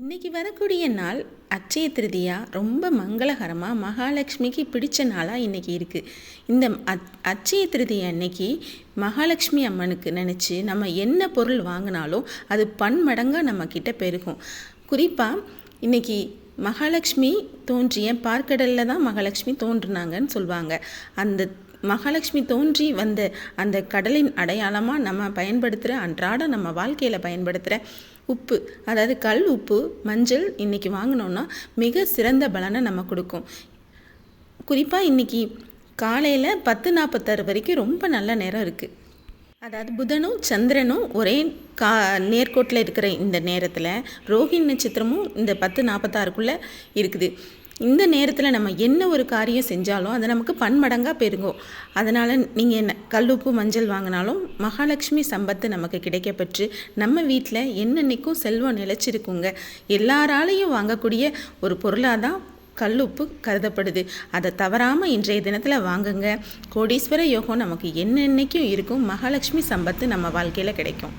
இன்னைக்கு வரக்கூடிய நாள் அச்சய திருதியா ரொம்ப மங்களகரமாக மகாலட்சுமிக்கு பிடிச்ச நாளாக இன்றைக்கி இருக்குது இந்த அச்சய திருதியை அன்னைக்கு மகாலட்சுமி அம்மனுக்கு நினச்சி நம்ம என்ன பொருள் வாங்கினாலும் அது பன்மடங்காக நம்ம பெருகும். குறிப்பாக இன்றைக்கி மகாலட்சுமி தோன்றிய பார்க்கடலில் தான் மகாலட்சுமி தோன்றுனாங்கன்னு சொல்லுவாங்க அந்த மகாலட்சுமி தோன்றி வந்த அந்த கடலின் அடையாளமாக நம்ம பயன்படுத்துகிற அன்றாட நம்ம வாழ்க்கையில் பயன்படுத்துகிற உப்பு அதாவது கல் உப்பு மஞ்சள் இன்றைக்கி வாங்கினோன்னா மிக சிறந்த பலனை நம்ம கொடுக்கும். குறிப்பாக இன்றைக்கி காலையில் பத்து நாற்பத்தாறு வரைக்கும் ரொம்ப நல்ல நேரம் இருக்குது அதாவது புதனும் சந்திரனும் ஒரே கா நேர்கோட்டில் இருக்கிற இந்த நேரத்தில் ரோஹிணி நட்சத்திரமும் இந்த பத்து நாற்பத்தாறுக்குள்ளே இருக்குது. இந்த நேரத்தில் நம்ம என்ன ஒரு காரியம் செஞ்சாலும் அது நமக்கு பன்மடங்காக பெருகும் அதனால் நீங்கள் என்ன கல்லுப்பு மஞ்சள் வாங்கினாலும் மகாலட்சுமி சம்பத்து நமக்கு கிடைக்கப்பெற்று நம்ம வீட்டில் என்னென்னைக்கும் செல்வம் நிலச்சிருக்குங்க. எல்லாராலையும் வாங்கக்கூடிய ஒரு பொருளாக தான் கல்லுப்பு கருதப்படுது. அதை தவறாமல் இன்றைய தினத்தில் வாங்குங்க. கோடீஸ்வர யோகம் நமக்கு என்னென்னைக்கும் இருக்கும். மகாலட்சுமி சம்பத்து நம்ம வாழ்க்கையில் கிடைக்கும்.